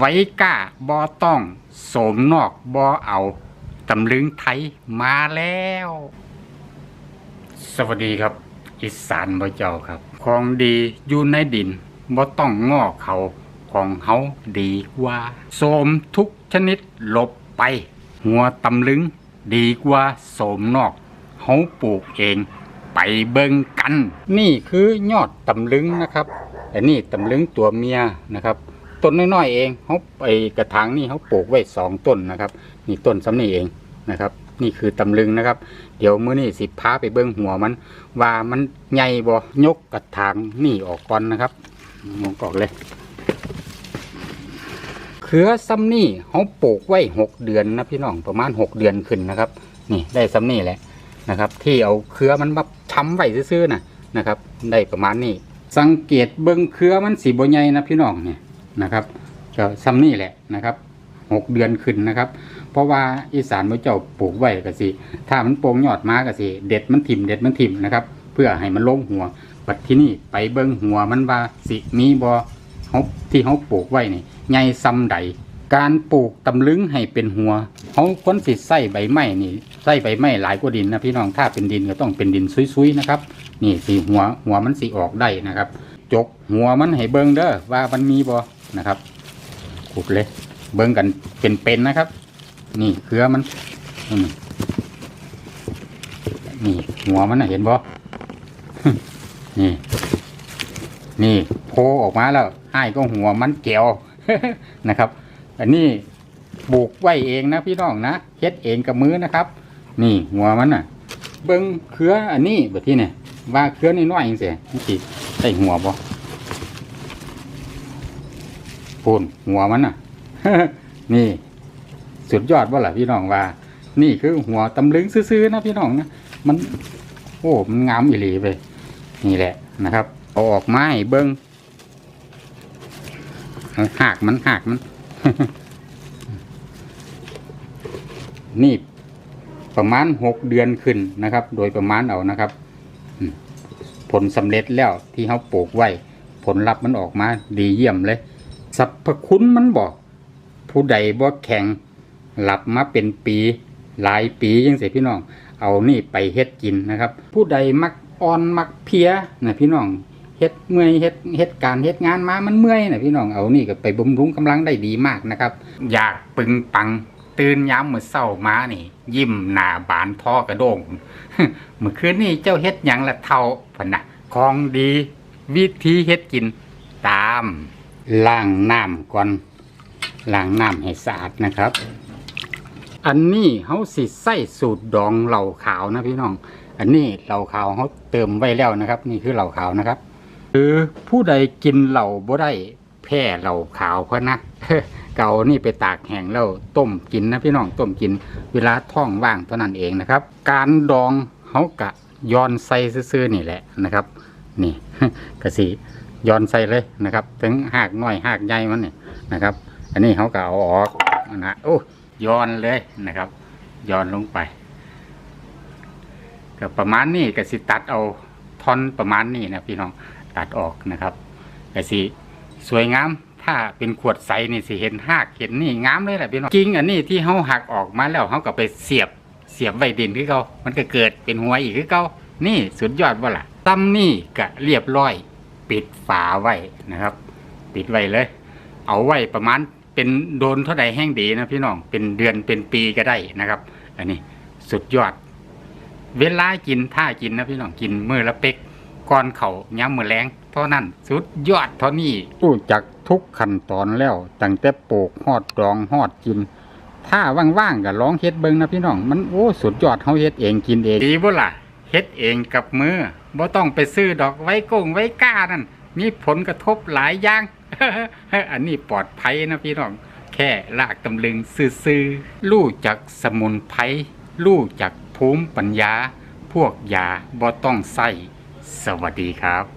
ไว้ก้าบอต้อง โสมนอกบอเอา ตำลึงไทยมาแล้ว สวัสดีครับ อีสานบ่เจ้าครับ ของดีอยู่ในดินบ่ต้องงอเขาของเฮาดีกว่า โสมทุกชนิดหลบไป หัวตำลึงดีกว่าโสมนอกเฮาปลูกเอง ไปเบิ่งกัน นี่คือยอดตำลึงนะครับอันนี้ตำลึงตัวเมียนะครับ ต้นน้อยๆเองเขาไปกระถางนี่เขาปลูกไว้สองต้นนะครับ นี่ต้นสำนี่เองนะครับ นี่คือตำลึงนะครับ เดี๋ยวมื้อนี้สิพาไปเบิ้งหัวมัน ว่ามันใหญ่บ่ยกกระถางนี่ออกก่อนนะครับมองออกเลยเครือซ้ำนี่เขาปลูกไว้หกเดือนนะพี่น้องประมาณหกเดือนขึ้นนะครับ นี่ได้ซ้ำนี่แหละนะครับ ที่เอาเครือมันมาช้ำไว้ซื่อๆนะนะครับ ได้ประมาณนี้สังเกตเบิ้งเครือมันสีบ่ใหญ่นะพี่น้องเนี่ย นะครับก็ซ้ำนี่แหละนะครับหกเดือนขึ้นนะครับ เพราะว่าอีสานมื่อเจ้าปลูกไว้ก็สิถ้ามันโปร่งยอดมาก็สิเด็ดมันถิ่มเด็ดมันถิ่มนะครับ เพื่อให้มันลงหัวบัดที่นี่ไปเบิ้งหัวมันว่าสิมีบ่เขาที่เขาปลูกไว้นี่ใหญ่ซ้ำใดการปลูกตำลึงให้เป็นหัวเขาควรสิใส่ใบไม้นี่ใส่ใบไม้หลายกว่าดินนะพี่น้องถ้าเป็นดินก็ต้องเป็นดินซุยๆนะครับ นี่สีหัวหัวมันสีออกได้นะครับ จกหัวมันให้เบิ้งเด้อว่ามันมีบ่ นะครับขุดเลย เบิ้งกันเป็นๆนะครับ นี่เครือมันนี่หัวมันน่ะเห็นบ่นี่ นี่โผล่ออกมาแล้วให้ก็หัวมันแก้วนะครับ อันนี้ปลูกไว้เองนะพี่น้องนะเฮ็ดเองกับมือนะครับ นี่หัวมันน่ะ เบิ้งเครืออันนี้แบบที่เนี่ยว่าเครือน้อยๆจังซี่มันสิใส่หัวบ่ ปูนหัวมันน่ะ นี่ สุดยอดว่าล่ะพี่น้องว่า นี่คือหัวตำลึงซื่อๆนะพี่น้องนะมัน โอ้ มันงามอีหลีไป นี่แหละนะครับออกไม้เบิ้งหักมันหักมัน นี่ประมาณหกเดือนขึ้นนะครับ โดยประมาณเอานะครับ ผลสำเร็จแล้วที่เขาปลูกไว้ ผลลัพธ์มันออกมาดีเยี่ยมเลย สรรพคุณมันบอก ผู้ใดบ่แข็งหลับมาเป็นปีหลายปียังเสียพี่น้อง เอานี่ไปเฮ็ดกินนะครับ ผู้ใดมักอ่อนมักเพียนะพี่น้องเฮ็ดเมื่อยเฮ็ดเฮ็ดการเฮ็ดงานมามันเมื่อยนะพี่น้องเอานี่ก็ไปบำรุงกำลังได้ดีมากนะครับ อยากปึงปังตื่นยามมื้อเช้ามานี่ ยิ้มหน้าบานท่อกระโดงเมื่อคืนนี่เจ้าเฮ็ดหยังละเท่าพะนะของดี วิธีเฮ็ดกินตาม ล้างน้ำก่อนล้างน้ำให้สะอาดนะครับ อันนี้เขาสิใส่สูตรดองเหล่าขาวนะพี่น้อง อันนี้เหล่าขาวเขาเติมไว้แล้วนะครับ นี่คือเหล่าขาวนะครับคือผู้ใดกินเหล่าบ่ได้แพ้เหล่าขาวเพราะนะเก่านี่ไปตากแห้งแล้วต้มกินนะพี่น้องต้มกิน เวลาท้องว่างเท่านั้นเองนะครับ การดองเขากะย้อนใส่ซื่อๆนี่แหละนะครับ นี่กะสี ย้อนใส่เลยนะครับ ถึงหากน้อยหากใหญ่มันเนี่ยนะครับ อันนี้เขาก็เอาออกนะโอ้ย้อนเลยนะครับย้อนลงไปก็ประมาณนี้ก็สิตัดเอาท่อนประมาณนี้นะพี่น้องตัดออกนะครับก็สิสวยงามถ้าเป็นขวดใสนี่สิเห็นหากเห็นนี่งามเลยแหละพี่น้องกิ่งอันนี้ที่เขาหักออกมาแล้วเขาก็ไปเสียบเสียบไว้ดินคือเขามันก็เกิดเป็นหัวอีกคือเขานี่สุดยอดว่าล่ะตั้มนี่ก็เรียบร้อย ปิดฝาไว้นะครับ ปิดไว้เลย เอาไว้ประมาณเป็นโดนเท่าใดแห้งดีนะพี่น้องเป็นเดือนเป็นปีก็ได้นะครับ อันนี้สุดยอด เวลากินถ้ากินนะพี่น้องกินมือละเป็กก่อนเขาย้ำมือแรงเท่านั้นสุดยอดเท่านี้รู้จักทุกขั้นตอนแล้วตั้งแต่ปลูกฮอดดองฮอดกิน ถ้าว่างๆก็ลองเฮ็ดเบิ่งนะพี่น้อง มันโอ้สุดยอดเฮาเฮ็ดเองกินเองดีบ่ล่ะเฮ็ดเองกับมือ บ่ต้องไปซื้อดอกไว้กงไว้ก้านั่นมีผลกระทบหลายอย่าง อันนี้ปลอดภัยนะพี่น้อง แค่ลากตำลึงซื้อๆลู่จากสมุนไพรลู่จากภูมิปัญญา พวกยาบ่ต้องใส่สวัสดีครับ